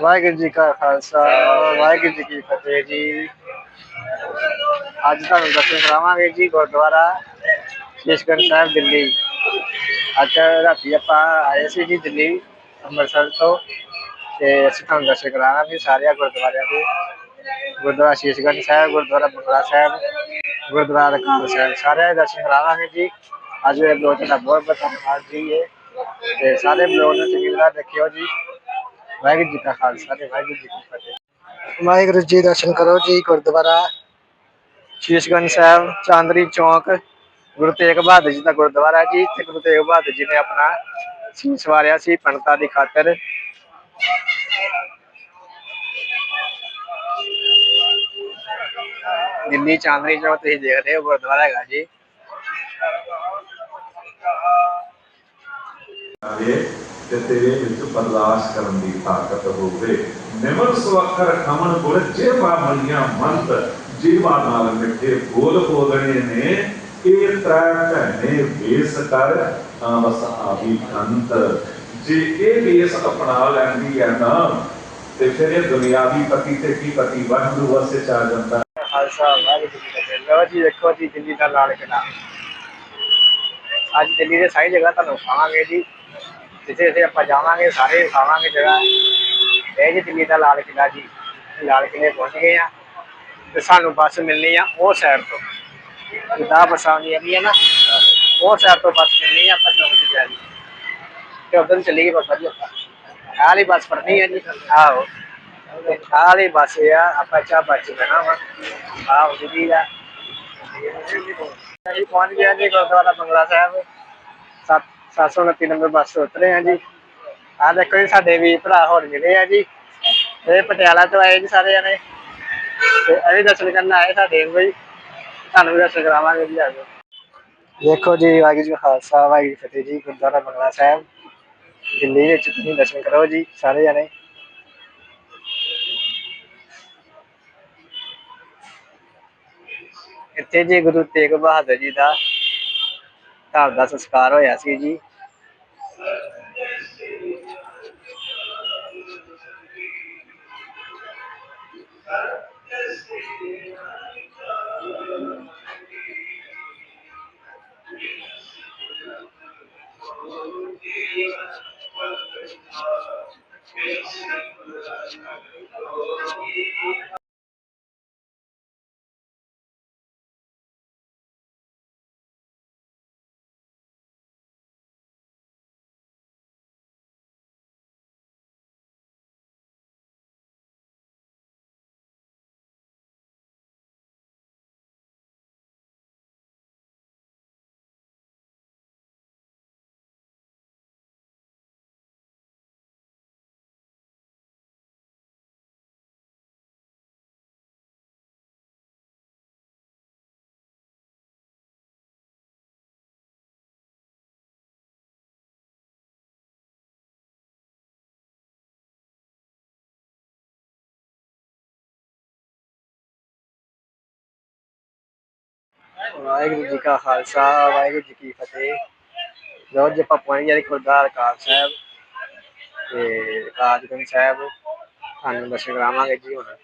ਵਾਹਿਗੁਰੂ ਜੀ ਕਾ ਖਾਲਸਾ, ਵਾਹਿਗੁਰੂ ਜੀ ਕੀ ਫਤਿਹ ਜੀ। ਅੱਜ ਤੁਹਾਨੂੰ ਦਰਸ਼ਨ ਕਰਾਵਾਂਗੇ ਜੀ ਗੁਰਦੁਆਰਾ ਸ਼ੀਸ਼ਗੰਜ ਸਾਹਿਬ ਦਿੱਲੀ। ਅੱਜ ਰਾਤੀ ਆਪਾਂ ਆਏ ਸੀ ਜੀ ਦਿੱਲੀ, ਅੰਮ੍ਰਿਤਸਰ ਤੋਂ। ਤੇ ਅਸੀਂ ਤੁਹਾਨੂੰ ਦਰਸ਼ਨ ਕਰਾਵਾਂਗੇ ਸਾਰਿਆਂ ਗੁਰਦੁਆਰਿਆਂ ਦੇ। ਗੁਰਦੁਆਰਾ ਸ਼ੀਸ਼ਗੰਜ ਸਾਹਿਬ, ਗੁਰਦੁਆਰਾ ਬੰਗਲਾ ਸਾਹਿਬ, ਗੁਰਦੁਆਰਾ ਅਕਾਲ ਸਾਹਿਬ। ਸਾਰਿਆਂ ਦੇ ਦਰਸ਼ਨ ਕਰਾਵਾਂਗੇ ਜੀ। ਅੱਜ ਇਹ ਬਲੋਗ ਦਾ ਬਹੁਤ ਬਹੁਤ ਧੰਨਵਾਦ ਜੀ ਤੇ ਸਾਰੇ ਬਲੋਗ ਨੂੰ ਚੰਗੀ ਤਰ੍ਹਾਂ ਦੇਖਿਓ ਜੀ। ਵਾਹਿਗੁਰੂ ਜੀ ਕਾ ਖਾਲਸਾ ਤੇ ਵਾਹਿਗੁਰੂ ਜੀ ਕੀ ਫਤਿਹ। ਵਾਹਿਗੁਰੂ ਜੀ ਦਰਸ਼ਨ ਕਰੋ ਜੀ, ਗੁਰਦੁਆਰਾ ਸ਼ੀਸ਼ਗੰਜ ਸਾਹਿਬ ਚਾਂਦਰੀ ਚੌਂਕ, ਗੁਰੂ ਤੇਗ ਬਹਾਦਰ ਜੀ ਦਾ ਗੁਰਦੁਆਰਾ ਜੀ। ਤੇ ਗੁਰੂ ਤੇਗ ਬਹਾਦਰ ਜੀ ਨੇ ਆਪਣਾ ਸੀਸ ਵਾਰਿਆ ਸੀ ਪੰਡਤਾਂ ਦੀ ਖਾਤਰ। ਦਿੱਲੀ ਚਾਂਦਨੀ ਚੌਂਕ ਤੁਸੀਂ ਦੇਖ ਰਹੇ ਹੋ, ਗੁਰਦੁਆਰਾ ਹੈਗਾ ਜੀ। ਆਵੇ ਤੇ ਤੇਰੇ ਵਿੱਚ ਬਰਦਾਸ਼ਤ ਕਰਨ ਦੀ ਤਾਕਤ ਹੋਵੇ। ਨਿਮਰ ਸਵਖਰ ਖਮਨ ਗੁਰ, ਜੇ ਬਾਮਲੀਆਂ ਮੰਤ, ਜੀਵਾ ਨਾਲ ਮਿੱਠੇ ਬੋਲ ਬੋਲਣੇ ਨੇ, ਇਹ ਤ੍ਰੈ ਭੈਣੇ ਵੇਸ ਕਰ ਆਵਸ ਆਵੀ ਕੰਤ। ਜੇ ਇਹ ਵੇਸ ਅਪਣਾ ਲੈਂਦੀ ਹੈ ਨਾ, ਤੇ ਫਿਰ ਇਹ ਦੁਨਿਆਵੀ ਪਤੀ ਤੇ ਕੀ ਪਤੀ ਵਾਹਿਗੁਰੂ ਵਸੇ ਚਾ ਜਾਂਦਾ? ਖਾਲਸਾ ਵਾਹਿਗੁਰੂ ਜੀ ਕੀ ਫਤਿਹ ਲਓ ਜੀ, ਦੇਖੋ ਜੀ, ਦਿੱਲੀ ਦਾ ਲਾਲ ਕਿਲਾ ਅੱਜ ਦਿੱਲੀ ਦੇ ਸਾਰੀ ਜਗ੍ਹਾ ਤੁਹਾਨੂੰ ਖਾਵਾਂਗੇ ਜੀ। ਜਿੱਥੇ ਜਿੱਥੇ ਆਪਾਂ ਜਾਵਾਂਗੇ, ਸਾਰੇ ਖਾਵਾਂਗੇ ਜਗ੍ਹਾ। ਇਹ ਜੀ ਦਿੱਲੀ ਦਾ ਲਾਲ ਕਿਲਾ ਜੀ ਲਾਲ ਕਿਲੇ ਪਹੁੰਚ ਗਏ ਆ ਤੇ ਸਾਨੂੰ ਬੱਸ ਮਿਲਣੀ ਆ ਉਹ ਸਾਈਡ ਤੋਂ। ਜਿੱਦਾਂ ਬੱਸਾਂ ਆਉਂਦੀਆਂ ਨੇ ਨਾ, ਉਹ ਸਾਈਡ ਤੋਂ ਬੱਸ ਮਿਲਣੀ ਆ, ਆਪਾਂ ਚੌਂਕ 'ਚ ਜਾ ਜੀ ਤੇ ਉਧਰ ਨੂੰ ਗਈ ਬੱਸ ਜੀ ਆਪਾਂ। ਆਹ ਬੱਸ ਫੜਨੀ ਹੈ ਜੀ। ਆਹੋ। ਤੇ ਬੱਸ ਆ, ਆਪਾਂ ਚਾ ਬੱਚ ਬਣਾ ਵਾ। ਆਹ ਜੀ ਦਾ ਅਸੀਂ ਪਹੁੰਚ ਗਏ ਜੀ ਗੁਰਦੁਆਰਾ ਬੰਗਲਾ ਸਾਹਿਬ। ਸੱਤ 729 ਨੰਬਰ ਬੱਸ ਉਤਰੇ ਆ ਜੀ। ਆਹ ਦੇਖੋ ਜੀ, ਸਾਡੇ ਵੀ ਭਰਾ ਹੋਰ ਮਿਲੇ ਆ ਜੀ। ਇਹ ਪਟਿਆਲਾ ਤੋਂ ਆਏ ਜੀ ਸਾਰੇ ਜਣੇ ਤੇ ਇਹ ਦਰਸ਼ਨ ਕਰਨ ਆਏ ਸਾਡੇ ਵੀ ਤੁਹਾਨੂੰ ਵੀ ਦਰਸ਼ਨ ਕਰਾਵਾਂਗੇ ਜੀ ਆਜੋ ਦੇਖੋ ਜੀ, ਵਾਹਿਗੁਰੂ ਜੀ ਖਾਲਸਾ, ਵਾਹਿਗੁਰੂ ਫਤਿਹ ਜੀ, ਗੁਰਦੁਆਰਾ ਬੰਗਲਾ ਸਾਹਿਬ। ਦਿੱਲੀ ਵਿੱਚ ਤੁਸੀਂ ਦਰਸ਼ਨ ਕਰੋ ਜੀ, ਸਾਰੇ ਜਣੇ। ਇੱਥੇ ਜੀ ਗੁਰੂ ਤੇਗ ਬਹਾਦਰ ਜੀ ਦਾ ਘਰ ਦਾ ਸੰਸਕਾਰ ਹੋਇਆ ਸੀ ਜੀ। ਵਾਹਿਗੁਰੂ ਜੀ ਕਾ ਖਾਲਸਾ, ਵਾਹਿਗੁਰੂ ਜੀ ਕੀ ਫਤਿਹ। ਲੋ ਜੀ, ਆਪਾਂ ਪਹੁੰਚ ਗਏ ਗੁਰਦੁਆਰਾ ਅਕਾਲ ਸਾਹਿਬ ਤੇ ਕਾਜਗੰਜ ਸਾਹਿਬ। ਤੁਹਾਨੂੰ ਦਰਸ਼ਨ ਕਰਾਵਾਂਗੇ ਜੀ ਹੁਣ।